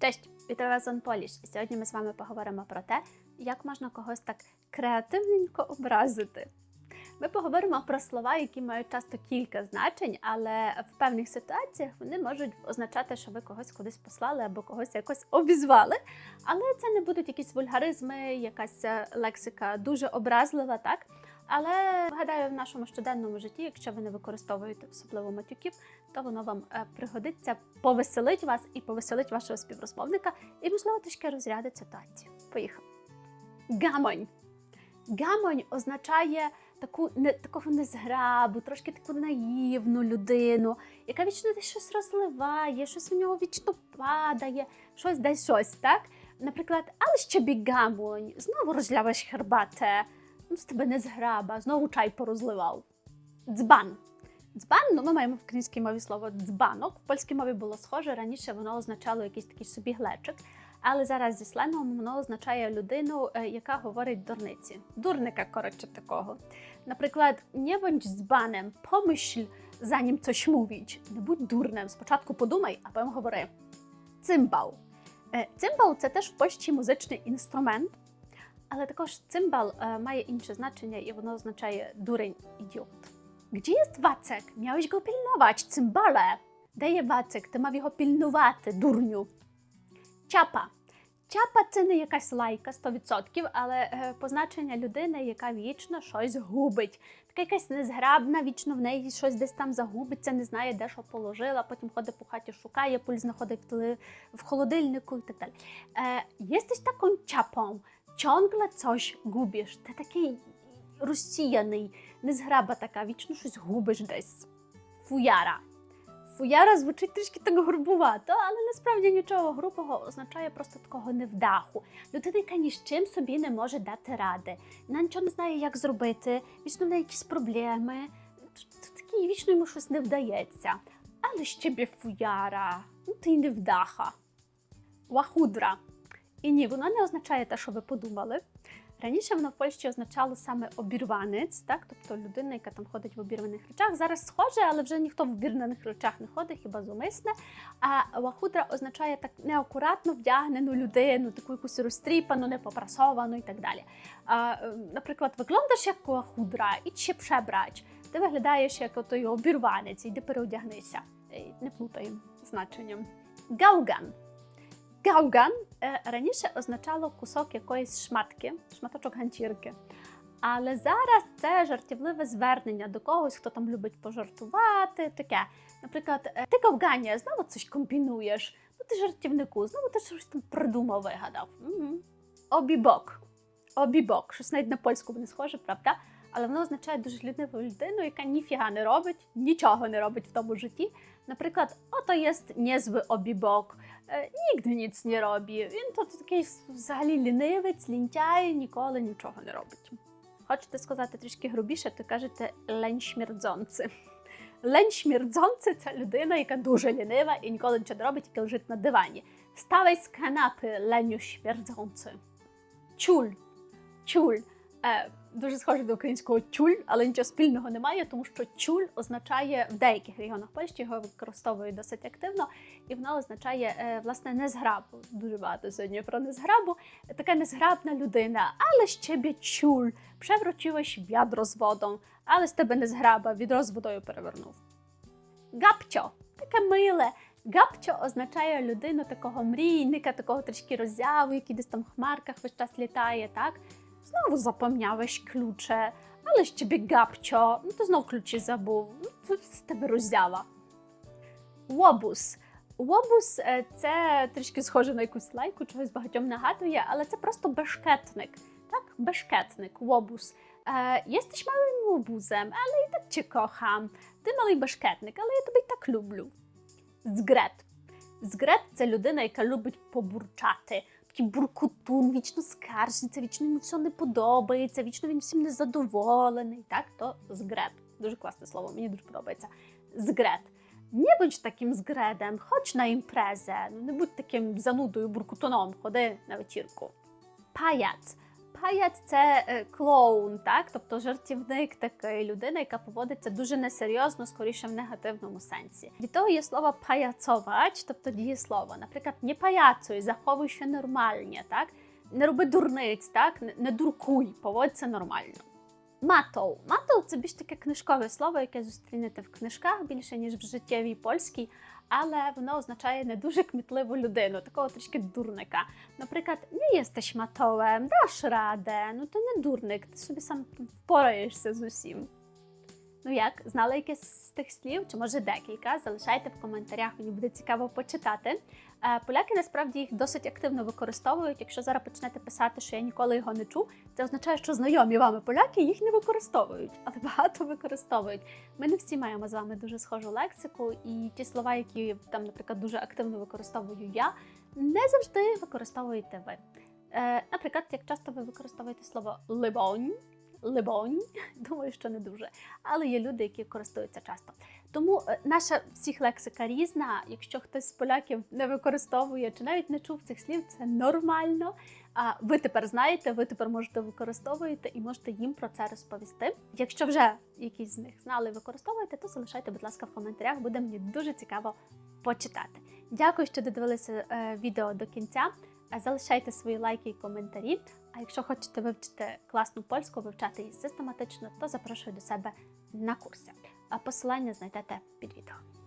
Cześć, вітаю вас on Polish. Сьогодні ми з вами поговоримо про те, як можна когось так креативненько образити. Ми поговоримо про слова, які мають часто кілька значень, але в певних ситуаціях вони можуть означати, що ви когось кудись послали або когось якось обізвали. Але це не будуть якісь вульгаризми, якась е, лексика дуже образлива, так? Але гадаю, в нашому щоденному житті, якщо ви не використовуєте особливо матюків, то воно вам е, пригодиться, повеселить вас і повеселить вашого співрозмовника, і можливо трішки розрядить ситуацію. Поїхали. Гамонь. Гамонь означає таку не такого незграбу, трошки таку наївну людину, яка вічно десь щось розливає, щось у нього вічно падає, щось десь щось, так? Наприклад, але ще бігамонь, знову розлявиш хербате, ну з тебе не зграба, знову чай порозливав. Дзбан. Дзбан, ну ми маємо в українській мові слово дзбанок. В польській мові було схоже. Раніше воно означало якийсь такий собі глечик. Але зараз зі сленгом воно означає людину, е, яка говорить дурниці. Дурника, коротше, такого. Наприклад, не будь дзбанем, помишль, занім coś mówić. Не будь дурнем. Спочатку подумай, а потім говори. Цимбал. Е, Цимбал це теж в Польщі музичний інструмент, але також цимбал е, має інше значення і воно означає дурень, ідіот. Gdzie jest Wacek? Miałeś go pilnować, cymbale. Є Вацик? Ти мав його пільнувати, дурню. Чапа. Чапа це не якась лайка 100%, але е, позначення людини, яка вічно щось губить. Така якась незграбна, вічно в неї щось десь там загубиться, не знає, де що положила, потім ходить по хаті, шукає, пульс знаходить в, холодильнику і так далі. Е, Jesteś taką czapą, ciągle coś gubisz. Ти такий розсіяний, незграба така, вічно щось губиш десь. Фуяра. Фуяра звучить трішки так грубувато, але насправді нічого грубого означає просто такого невдаху. Людина, яка ні з чим собі не може дати ради. Вона нічого не знає, як зробити, вічно в якісь проблеми. Такий вічно йому щось не вдається. Але ще бі фуяра, ну ти й невдаха. Лахудра. І ні, воно не означає те, що ви подумали. Раніше воно в Польщі означало саме обірванець, так? тобто людина, яка там ходить в обірваних речах. Зараз схоже, але вже ніхто в обірваних речах не ходить, хіба зумисне. А лахудра означає так неакуратно вдягнену людину, таку якусь розтріпану, непопрасовану і так далі. А, е, наприклад, виглядаєш як ідь ще прzebrać. Ти виглядаєш як отой обірванець, іди переодягнися. Не плутаємо значенням. Гауган. Гауган раніше означало кусок якоїсь шматки, шматочок ганчірки. Але зараз це жартівливе звернення до когось, хто там любить пожартувати. Таке. Наприклад, ти Гаугані, знову щось комбінуєш. Ну ти жартівнику, знову ти щось там придумав, вигадав. Угу. Обібок. Обібок. Щось навіть на польську не схоже, правда? Але воно означає дуже ліниву людину, яка ніфіга не робить, нічого не робить в тому житті. Наприклад, ото є niezły обібок. Е, Nigdy nic nie robi. Він тут такий взагалі лінивець, лінтяй, ніколи нічого не робить. Хочете сказати трішки грубіше, то кажете. Лень śmierdzący – це людина, яка дуже лінива і ніколи нічого не робить, тільки лежить на дивані. Вставай з канапи, леню śmierdzący. Чуль. Чуль. Дуже схоже до українського тюль, але нічого спільного немає, тому що чуль означає в деяких регіонах Польщі його використовують досить активно, і воно означає е, власне незграбу. Дуже багато сьогодні про незграбу. Така незграбна людина, але ще бі чуль. Przewróciłeś wiadro з wodą, але з тебе незграба, відро з водою перевернув. Гапчо таке миле. Гапчо означає людину такого мрійника, такого трішки роззяву, який десь там в хмарках весь час літає, так? Знову запомniałeś ключе, але ще бі гапчо, ну то знов ключі забув. Ну, тут з тебе роззява. Лобус. Лобус е, це трішки схоже на якусь лайку, чогось багатьом нагадує, але це просто бешкетник. Так, бешкетник, лобус. Е, Jesteś małym łobuzem, ale i tak cię kocham. Ти малий бешкетник, але я тебе й так люблю. Згрет. Згрет це людина, яка любить побурчати. Такий буркутун, вічно скаржиться, вічно йому все не подобається, вічно він всім незадоволений. Так, то згреб. Дуже класне слово, мені дуже подобається. Згрет. Не будь таким згредом, хоч на імпрезе. Ну, не будь таким занудою буркутоном, ходи на вечірку. Паяц. Паяць це е, клоун, так? Тобто жартівник такий, людина, яка поводиться дуже несерйозно, скоріше в негативному сенсі. Від того є слово паяцовач, тобто дієслово. Наприклад, не паяцуй, заховуй ще нормальні, так? Не роби дурниць, так? Не, дуркуй, поводься нормально. Матоу. Матоу це більш таке книжкове слово, яке зустрінете в книжках більше, ніж в життєвій польській, але воно означає не дуже кмітливу людину, такого трішки дурника. Наприклад, не єстеш matołem, даш раде, ну ти не дурник, ти собі сам впораєшся з усім. Ну як, знали якесь з тих слів, чи може декілька? Залишайте в коментарях, мені буде цікаво почитати. Е, Поляки насправді їх досить активно використовують. Якщо зараз почнете писати, що я ніколи його не чув, це означає, що знайомі вами поляки їх не використовують, але багато використовують. Ми не всі маємо з вами дуже схожу лексику, і ті слова, які там, наприклад, дуже активно використовую я, не завжди використовуєте ви. Е, наприклад, як часто ви використовуєте слово либонь, либонь, думаю, що не дуже, але є люди, які користуються часто. Тому е, наша всіх лексика різна. Якщо хтось з поляків не використовує чи навіть не чув цих слів, це нормально. А ви тепер знаєте, ви тепер можете використовувати і можете їм про це розповісти. Якщо вже якісь з них знали і використовуєте, то залишайте, будь ласка, в коментарях. Буде мені дуже цікаво почитати. Дякую, що додивилися е, відео до кінця. Залишайте свої лайки і коментарі. А якщо хочете вивчити класну польську, вивчати її систематично, то запрошую до себе на курси. А посилання знайдете під відео.